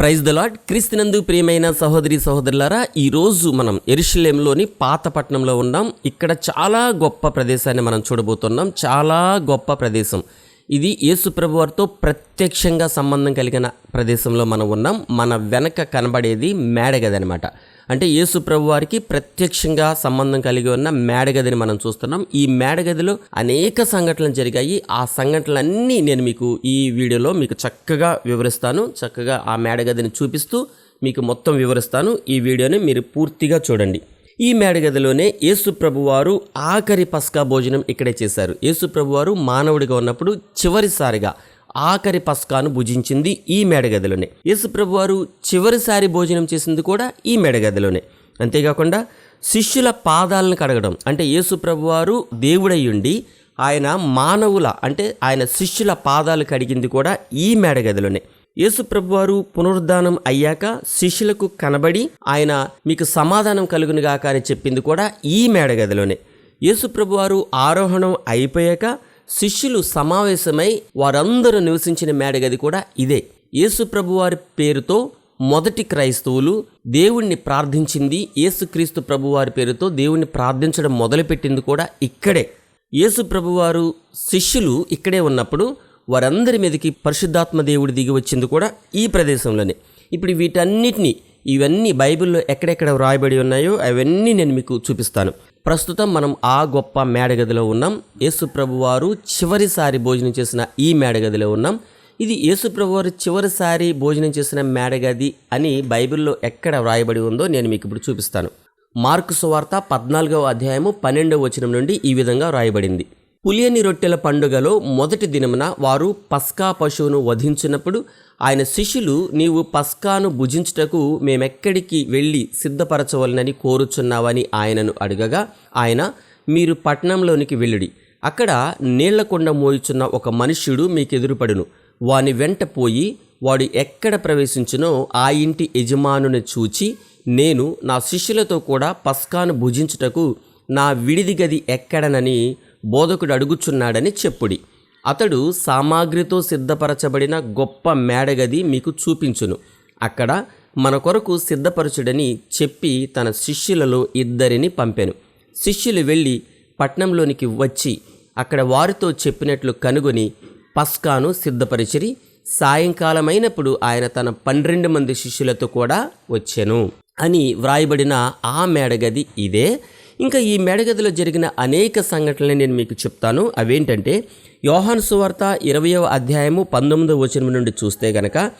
Praise the lord క్రీస్తునందు ప్రియమైన సహోదరి సహోదరులారా ఈరోజు మనం ఎరుషలేంలోని పాతపట్నంలో ఉన్నాం. ఇక్కడ చాలా గొప్ప ప్రదేశాన్ని మనం చూడబోతున్నాం. చాలా గొప్ప ప్రదేశం. ఇది యేసుప్రభు వారితో ప్రత్యక్షంగా సంబంధం కలిగిన ప్రదేశంలో మనం ఉన్నాం. మన వెనక కనబడేది మేడగది అనమాట అంటే యేసు ప్రభు వారికి ప్రత్యక్షంగా సంబంధం కలిగి ఉన్న మేడగదిని మనం చూస్తున్నాం. ఈ మేడగదిలో అనేక సంఘటనలు జరిగాయి. ఆ సంఘటనలన్నీ నేను మీకు ఈ వీడియోలో మీకు చక్కగా వివరిస్తాను. చక్కగా ఆ మేడగదిని చూపిస్తూ మీకు మొత్తం వివరిస్తాను. ఈ వీడియోని మీరు పూర్తిగా చూడండి. ఈ మేడగదిలోనే యేసుప్రభువారు ఆఖరి పస్కా భోజనం ఇక్కడే చేశారు. యేసు వారు మానవుడిగా ఉన్నప్పుడు చివరిసారిగా ఆఖరి పస్కాను భుజించింది ఈ మేడగదిలోనే. యేసు ప్రభువారు చివరిసారి భోజనం చేసింది కూడా ఈ మేడగదిలోనే. అంతేకాకుండా శిష్యుల పాదాలను కడగడం అంటే యేసు ప్రభువారు దేవుడయ్యుండి ఆయన మానవుల అంటే ఆయన శిష్యుల పాదాలు కడిగింది కూడా ఈ మేడగదిలోనే. యేసు ప్రభువారు పునరుద్ధానం అయ్యాక శిష్యులకు కనబడి ఆయన మీకు సమాధానం కలుగునుగాక అని చెప్పింది కూడా ఈ మేడగదిలోనే. యేసు ప్రభువారు ఆరోహణం అయిపోయాక శిష్యులు సమావేశమై వారందరూ నివసించిన మేడగది కూడా ఇదే. యేసుప్రభువారి పేరుతో మొదటి క్రైస్తవులు దేవుణ్ణి ప్రార్థించింది. యేసుక్రీస్తు ప్రభువారి పేరుతో దేవుణ్ణి ప్రార్థించడం మొదలుపెట్టింది కూడా ఇక్కడే. యేసు ప్రభువారు శిష్యులు ఇక్కడే ఉన్నప్పుడు వారందరి మీదకి పరిశుద్ధాత్మ దేవుడు దిగి వచ్చింది కూడా ఈ ప్రదేశంలోనే. ఇప్పుడు వీటన్నిటిని ఇవన్నీ బైబిల్లో ఎక్కడెక్కడ వ్రాయబడి ఉన్నాయో అవన్నీ నేను మీకు చూపిస్తాను. ప్రస్తుతం మనం ఆ గొప్ప మేడగదిలో ఉన్నాం. యేసుప్రభు వారు చివరిసారి భోజనం చేసిన ఈ మేడగదిలో ఉన్నాం. ఇది యేసుప్రభు వారు చివరిసారి భోజనం చేసిన మేడగది అని బైబిల్లో ఎక్కడ వ్రాయబడి ఉందో నేను మీకు ఇప్పుడు చూపిస్తాను. మార్కు సువార్త పద్నాలుగవ అధ్యాయము పన్నెండవ వచనం నుండి ఈ విధంగా వ్రాయబడింది. పులియని రొట్టెల పండుగలో మొదటి దినమున వారు పస్కా పశువును వధించినప్పుడు ఆయన శిష్యులు నీవు పస్కాను భుజించుటకు మేమెక్కడికి వెళ్ళి సిద్ధపరచవలనని కోరుచున్నావని ఆయనను అడగగా ఆయన మీరు పట్టణంలోనికి వెళ్ళుడి. అక్కడ నీళ్ళకొండ మోయుచున్న ఒక మనుష్యుడు మీకు ఎదురుపడును వాని వెంట పోయి వాడు ఎక్కడ ప్రవేశించునో ఆ ఇంటి యజమానుని చూచి నేను నా శిష్యులతో కూడా పస్కాను భుజించుటకు నా విడిది గది ఎక్కడనని బోధకుడు అడుగుచున్నాడని చెప్పుడి. అతడు సామాగ్రితో సిద్ధపరచబడిన గొప్ప మేడగది మీకు చూపించును. అక్కడ మన కొరకు సిద్ధపరచుడని చెప్పి తన శిష్యులలో ఇద్దరిని పంపెను. శిష్యులు వెళ్ళి పట్నంలోనికి వచ్చి అక్కడ వారితో చెప్పినట్లు కనుగొని పస్కాను సిద్ధపరిచిరి. సాయంకాలమైనప్పుడు ఆయన తన పన్నెండు మంది శిష్యులతో కూడా వచ్చెను అని వ్రాయబడిన ఆ మేడగది ఇదే. ఇంకా ఈ మేడగదిలో జరిగిన అనేక సంఘటనలు నేను మీకు చెప్తాను. అవేంటంటే యోహాను సువార్త ఇరవయవ అధ్యాయము పంతొమ్మిదవ వచనం నుండి చూస్తే గనక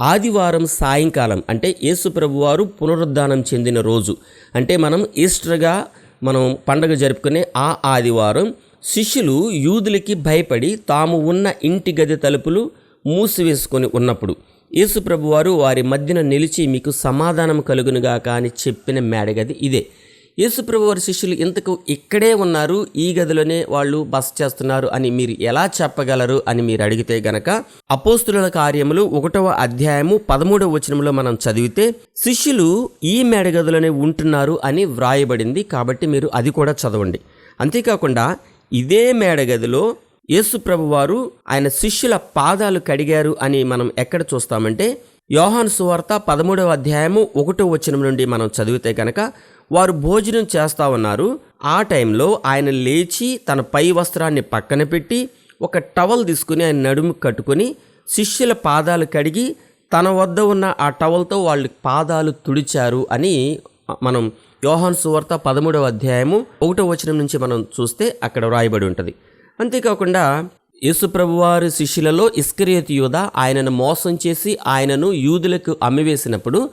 ఆదివారం సాయంకాలం అంటే యేసుప్రభు వారు పునరుద్ధానం చెందిన రోజు. అంటే మనం ఈస్టర్గా మనం పండగ జరుపుకునే ఆ ఆదివారం శిష్యులు యూదులకి భయపడి తాము ఉన్న ఇంటి గది తలుపులు మూసివేసుకొని ఉన్నప్పుడు యేసుప్రభు వారు వారి మధ్యన నిలిచి మీకు సమాధానం కలుగునుగాక అని చెప్పిన మేడగది ఇదే. యేసుప్రభు వారి శిష్యులు ఇంతకు ఇక్కడే ఉన్నారు ఈ గదిలోనే వాళ్ళు బస చేస్తున్నారు అని మీరు ఎలా చెప్పగలరు అని మీరు అడిగితే గనక అపోస్తుల కార్యములు ఒకటవ అధ్యాయము పదమూడవ వచనంలో మనం చదివితే శిష్యులు ఈ మేడగదిలోనే ఉంటున్నారు అని వ్రాయబడింది కాబట్టి మీరు అది కూడా చదవండి. అంతేకాకుండా ఇదే మేడగదిలో యేసుప్రభు వారు ఆయన శిష్యుల పాదాలు కడిగారు అని మనం ఎక్కడ చూస్తామంటే యోహాను సువార్త పదమూడవ అధ్యాయము ఒకటో వచనం నుండి మనం చదివితే కనుక వారు భోజనం చేస్తా ఉన్నారు. ఆ టైంలో ఆయన లేచి తన పై వస్త్రాన్ని పక్కన పెట్టి ఒక టవల్ తీసుకుని ఆయన నడుము కట్టుకొని శిష్యుల పాదాలు కడిగి తన వద్ద ఉన్న ఆ టవల్తో వాళ్ళ పాదాలు తుడిచారు అని మనం యోహాన్ సువార్త పదమూడవ అధ్యాయము ఒకటో వచనం నుంచి మనం చూస్తే అక్కడ వ్రాయబడి ఉంటుంది. అంతేకాకుండా యేసుప్రభువారి శిష్యులలో ఇస్కరియత్ యూద ఆయనను మోసం చేసి ఆయనను యూదులకు అమ్మివేసినప్పుడు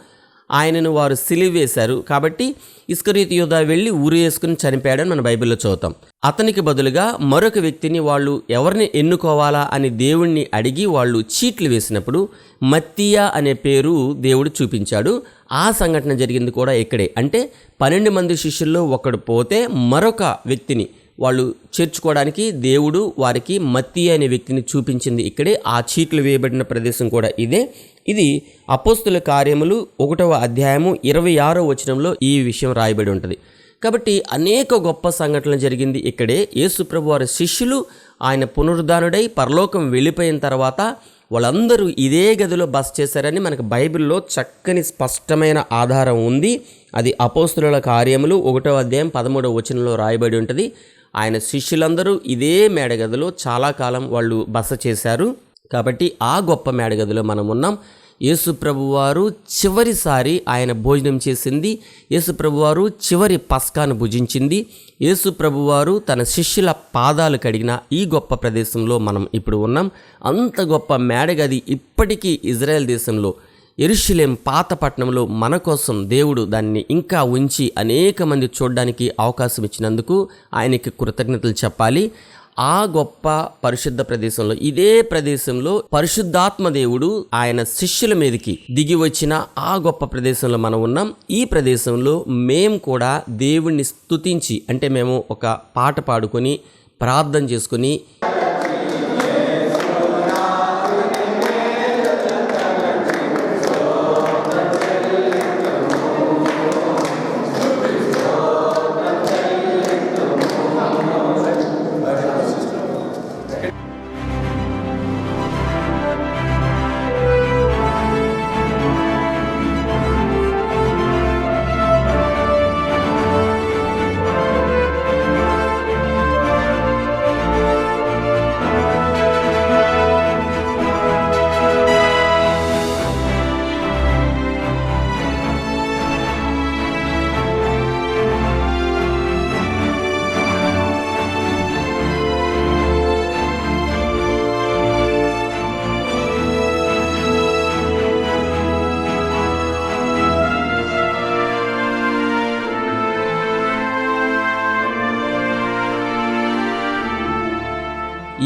ఆయనను వారు సిలివేశారు. కాబట్టి ఇస్కరియత్ యూద వెళ్ళి ఊరు వేసుకుని చనిపోయాడని మన బైబిల్లో చదువుతాం. అతనికి బదులుగా మరొక వ్యక్తిని వాళ్ళు ఎవరిని ఎన్నుకోవాలా అని దేవుణ్ణి అడిగి వాళ్ళు చీట్లు వేసినప్పుడు మత్తియా అనే పేరు దేవుడు చూపించాడు. ఆ సంఘటన జరిగింది కూడా ఇక్కడే. అంటే పన్నెండు మంది శిష్యుల్లో ఒకడు పోతే మరొక వ్యక్తిని వాళ్ళు చేర్చుకోవడానికి దేవుడు వారికి మత్తి అనే వ్యక్తిని చూపించింది. ఇక్కడే ఆ చీట్లు వేయబడిన ప్రదేశం కూడా ఇదే. ఇది అపోస్తుల కార్యములు ఒకటవ అధ్యాయము ఇరవై ఆరో వచనంలో ఈ విషయం రాయబడి ఉంటుంది. కాబట్టి అనేక గొప్ప సంఘటనలు జరిగింది ఇక్కడే. యేసుప్రభు వారి శిష్యులు ఆయన పునరుద్ధానుడై పరలోకం వెళ్ళిపోయిన తర్వాత వాళ్ళందరూ ఇదే గదిలో బస చేశారని మనకు బైబిల్లో చక్కని స్పష్టమైన ఆధారం ఉంది. అది అపోస్తుల కార్యములు ఒకటో అధ్యాయం పదమూడవ వచనంలో రాయబడి ఉంటుంది. ఆయన శిష్యులందరూ ఇదే మేడగదిలో చాలా కాలం వాళ్ళు బస చేశారు. కాబట్టి ఆ గొప్ప మేడగదిలో మనం ఉన్నాం. యేసుప్రభువారు చివరిసారి ఆయన భోజనం చేసింది. యేసు ప్రభువారు చివరి పస్కాను భుజించింది. యేసుప్రభువారు తన శిష్యుల పాదాలు కడిగిన ఈ గొప్ప ప్రదేశంలో మనం ఇప్పుడు ఉన్నాం. అంత గొప్ప మేడగది ఇప్పటికీ ఇజ్రాయెల్ దేశంలో ఎరుషులేం పాత పట్టణంలో మన కోసం దేవుడు దాన్ని ఇంకా ఉంచి అనేక మంది చూడడానికి అవకాశం ఇచ్చినందుకు ఆయనకి కృతజ్ఞతలు చెప్పాలి. ఆ గొప్ప పరిశుద్ధ ప్రదేశంలో ఇదే ప్రదేశంలో పరిశుద్ధాత్మ దేవుడు ఆయన శిష్యుల మీదకి దిగి వచ్చిన ఆ గొప్ప ప్రదేశంలో మనం ఉన్నాం. ఈ ప్రదేశంలో మేము కూడా దేవుణ్ణి స్తుతించి అంటే మేము ఒక పాట పాడుకొని ప్రార్థన చేసుకుని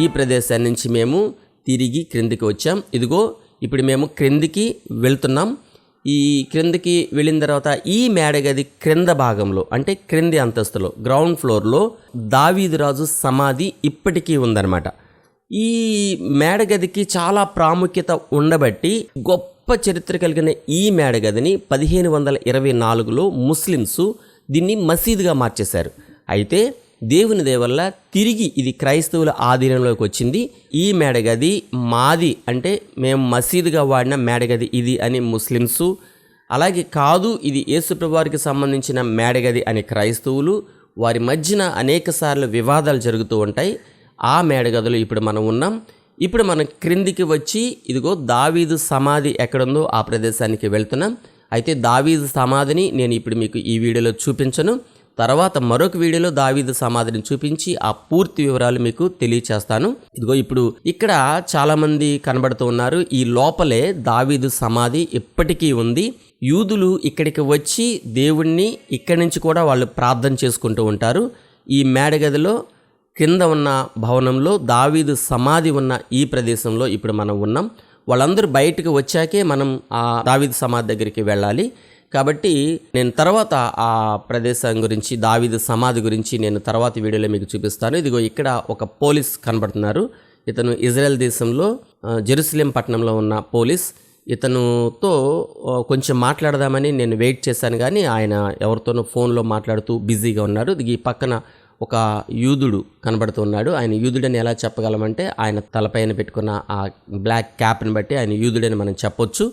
ఈ ప్రదేశాన్ని నుంచి మేము తిరిగి క్రిందికి వచ్చాం. ఇదిగో ఇప్పుడు మేము క్రిందికి వెళ్తున్నాం. ఈ క్రిందికి వెళ్ళిన తర్వాత ఈ మేడగది క్రింద భాగంలో అంటే క్రింది అంతస్తులో గ్రౌండ్ ఫ్లోర్లో దావీదురాజు సమాధి ఇప్పటికీ ఉందన్నమాట. ఈ మేడగదికి చాలా ప్రాముఖ్యత ఉండబట్టి గొప్ప చరిత్ర కలిగిన ఈ మేడగదిని పదిహేను వందల ఇరవై నాలుగులో ముస్లిమ్స్ దీన్ని మసీదుగా మార్చేశారు. అయితే దేవుని దేవల్ల తిరిగి ఇది క్రైస్తవుల ఆధీనంలోకి వచ్చింది. ఈ మేడగది మాది అంటే మేము మసీదుగా వాడిన మేడగది ఇది అని ముస్లిమ్సు. అలాగే కాదు ఇది యేసుప్రభువారికి సంబంధించిన మేడగది అని క్రైస్తవులు. వారి మధ్యన అనేకసార్లు వివాదాలు జరుగుతూ ఉంటాయి. ఆ మేడగదిలో ఇప్పుడు మనం ఉన్నాం. ఇప్పుడు మనం క్రిందికి వచ్చి ఇదిగో దావీదు సమాధి ఎక్కడుందో ఆ ప్రదేశానికి వెళ్తున్నాం. అయితే దావీదు సమాధిని నేను ఇప్పుడు మీకు ఈ వీడియోలో చూపించను. తర్వాత మరొక వీడియోలో దావీదు సమాధిని చూపించి ఆ పూర్తి వివరాలు మీకు తెలియచేస్తాను. ఇదిగో ఇప్పుడు ఇక్కడ చాలా మంది కనబడుతూ ఉన్నారు. ఈ లోపలే దావీదు సమాధి ఇప్పటికీ ఉంది. యూదులు ఇక్కడికి వచ్చి దేవుణ్ణి ఇక్కడి నుంచి కూడా వాళ్ళు ప్రార్థన చేసుకుంటూ ఉంటారు. ఈ మేడగదిలో కింద ఉన్న భవనంలో దావీదు సమాధి ఉన్న ఈ ప్రదేశంలో ఇప్పుడు మనం ఉన్నాం. వాళ్ళందరూ బయటకు వచ్చాకే మనం ఆ దావీదు సమాధి దగ్గరికి వెళ్ళాలి. కాబట్టి నేను తర్వాత ఆ ప్రదేశం గురించి దావీదు సమాధి గురించి నేను తర్వాత వీడియోలో మీకు చూపిస్తాను. ఇదిగో ఇక్కడ ఒక పోలీస్ కనబడుతున్నారు. ఇతను ఇజ్రాయెల్ దేశంలో జెరూసలేం పట్టణంలో ఉన్న పోలీస్. ఇతనుతో కొంచెం మాట్లాడదామని నేను వెయిట్ చేశాను కానీ ఆయన ఎవరితోనో ఫోన్లో మాట్లాడుతూ బిజీగా ఉన్నారు. ఈ పక్కన ఒక యూదుడు కనబడుతున్నాడు ఆయన యూదుడని ఎలా చెప్పగలమంటే ఆయన తలపైన పెట్టుకున్న ఆ బ్లాక్ క్యాప్ని బట్టి ఆయన యూదుడని మనం చెప్పొచ్చు.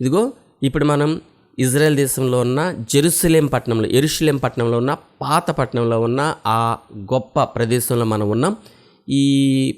ఇదిగో ఇప్పుడు మనం ఇజ్రాయెల్ దేశంలో ఉన్న జెరూసలేం పట్టణంలో ఎరుషలేం పట్టణంలో ఉన్న పాత పట్టణంలో ఉన్న ఆ గొప్ప ప్రదేశంలో మనం ఉన్నాం. ఈ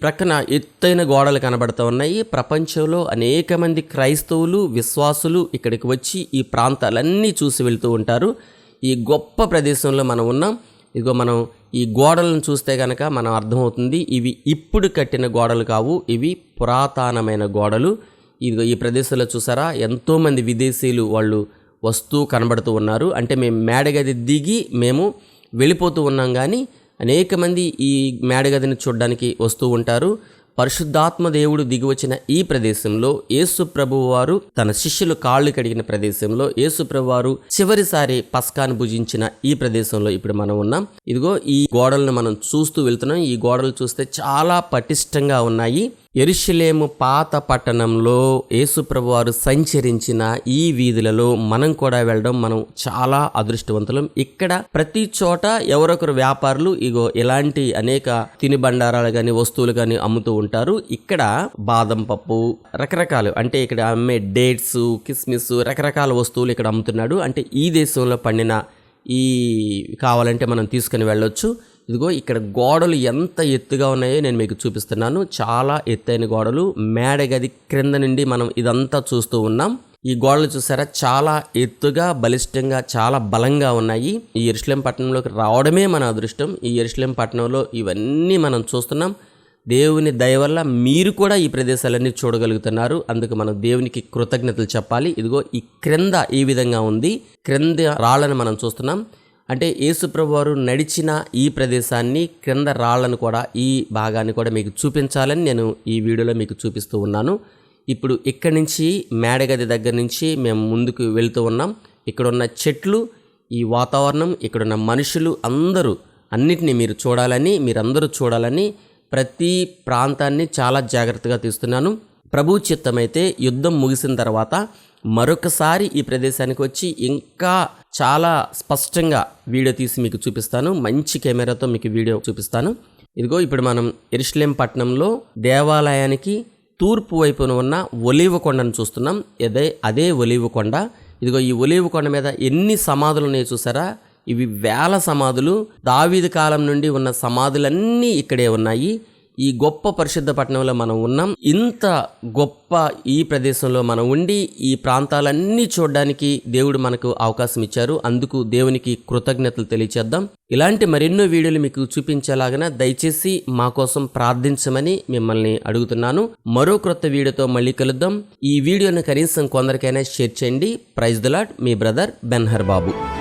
ప్రక్కన ఎత్తైన గోడలు కనబడుతూ ఉన్నాయి. ప్రపంచంలో అనేక మంది క్రైస్తవులు విశ్వాసులు ఇక్కడికి వచ్చి ఈ ప్రాంతాలన్నీ చూసి వెళ్తూ ఉంటారు. ఈ గొప్ప ప్రదేశంలో మనం ఉన్నాం. ఇదిగో మనం ఈ గోడలను చూస్తే కనుక మనం అర్థమవుతుంది ఇవి ఇప్పుడు కట్టిన గోడలు కావు ఇవి పురాతనమైన గోడలు. ఇదిగో ఈ ప్రదేశంలో చూసారా? ఎంతోమంది విదేశీయులు వాళ్ళు వస్తూ కనబడుతూ ఉన్నారు. అంటే మేము మేడగది దిగి మేము వెళ్ళిపోతూ ఉన్నాం కానీ అనేక మంది ఈ మేడగదిని చూడడానికి వస్తూ ఉంటారు. పరిశుద్ధాత్మ దేవుడు దిగివచ్చిన ఈ ప్రదేశంలో యేసు ప్రభువారు తన శిష్యులు కాళ్ళు కడిగిన ప్రదేశంలో యేసు ప్రభువారు చివరిసారి పస్కాను భుజించిన ఈ ప్రదేశంలో ఇప్పుడు మనం ఉన్నాం. ఇదిగో ఈ గోడలను మనం చూస్తూ వెళ్తున్నాం. ఈ గోడలు చూస్తే చాలా పటిష్టంగా ఉన్నాయి. ఎరుషలేము పాత పట్టణంలో యేసుప్రభువారు సంచరించిన ఈ వీధులలో మనం కూడా వెళ్ళడం మనం చాలా అదృష్టవంతులం. ఇక్కడ ప్రతి చోట ఎవరొకరు వ్యాపారులు ఇగో ఇలాంటి అనేక తినుబండారాలు కానీ వస్తువులు కానీ అమ్ముతూ ఉంటారు. ఇక్కడ బాదం పప్పు రకరకాలు అంటే ఇక్కడ అమ్మే డేట్స్ కిస్మిస్ రకరకాల వస్తువులు ఇక్కడ అమ్ముతున్నాడు. అంటే ఈ దేశంలో పండిన ఈ కావాలంటే మనం తీసుకుని వెళ్ళొచ్చు. ఇదిగో ఇక్కడ గోడలు ఎంత ఎత్తుగా ఉన్నాయో నేను మీకు చూపిస్తున్నాను. చాలా ఎత్తైన గోడలు. మేడగది క్రింద నుండి మనం ఇదంతా చూస్తూ ఉన్నాం. ఈ గోడలు చూసారా? చాలా ఎత్తుగా బలిష్టంగా చాలా బలంగా ఉన్నాయి. ఈ ఎరుసలేం పట్టణంలోకి రావడమే మన అదృష్టం. ఈ ఎరుసలేం పట్టణంలో ఇవన్నీ మనం చూస్తున్నాం. దేవుని దయ వల్ల మీరు కూడా ఈ ప్రదేశాలన్నీ చూడగలుగుతున్నారు. అందుకు మనం దేవునికి కృతజ్ఞతలు చెప్పాలి. ఇదిగో ఈ క్రింద ఈ విధంగా ఉంది. క్రింద రాళ్ళను మనం చూస్తున్నాం. అంటే యేసుప్రభు వారు నడిచిన ఈ ప్రదేశాన్ని క్రింద రాళ్ళను కూడా ఈ భాగాన్ని కూడా మీకు చూపించాలని నేను ఈ వీడియోలో మీకు చూపిస్తూ ఉన్నాను. ఇప్పుడు ఇక్కడి నుంచి మేడగది దగ్గర నుంచి మేము ముందుకు వెళ్తూ ఉన్నాం. ఇక్కడ ఉన్న చెట్లు ఈ వాతావరణం ఇక్కడున్న మనుషులు అందరూ అన్నిటినీ మీరు చూడాలని మీరందరూ చూడాలని ప్రతి ప్రాంతాన్ని చాలా జాగ్రత్తగా తీస్తున్నాను. ప్రభు చిత్తమైతే యుద్ధం ముగిసిన తర్వాత మరొకసారి ఈ ప్రదేశానికి వచ్చి ఇంకా చాలా స్పష్టంగా వీడియో తీసి మీకు చూపిస్తాను. మంచి కెమెరాతో మీకు వీడియో చూపిస్తాను. ఇదిగో ఇప్పుడు మనం ఎరుషలేం పట్టణంలో దేవాలయానికి తూర్పు వైపున ఉన్న ఒలీవ కొండను చూస్తున్నాం. అదే అదే ఒలీవ కొండ. ఇదిగో ఈ ఒలీవ కొండ మీద ఎన్ని సమాధులు ఉన్నాయో చూసారా? ఇవి వేల సమాధులు. దావీది కాలం నుండి ఉన్న సమాధులన్నీ ఇక్కడే ఉన్నాయి. ఈ గొప్ప పరిశుద్ధ పట్టణంలో మనం ఉన్నాం. ఇంత గొప్ప ఈ ప్రదేశంలో మనం ఉండి ఈ ప్రాంతాలన్నీ చూడడానికి దేవుడు మనకు అవకాశం ఇచ్చారు. అందుకు దేవునికి కృతజ్ఞతలు తెలియచేద్దాం. ఇలాంటి మరెన్నో వీడియోలు మీకు చూపించేలాగా దయచేసి మా కోసం ప్రార్థించమని మిమ్మల్ని అడుగుతున్నాను. మరో క్రొత్త వీడియోతో మళ్ళీ కలుద్దాం. ఈ వీడియోను కనీసం కొందరికైనా షేర్ చేయండి. ప్రైజ్ దులాట్ మీ బ్రదర్ బెన్హర్ బాబు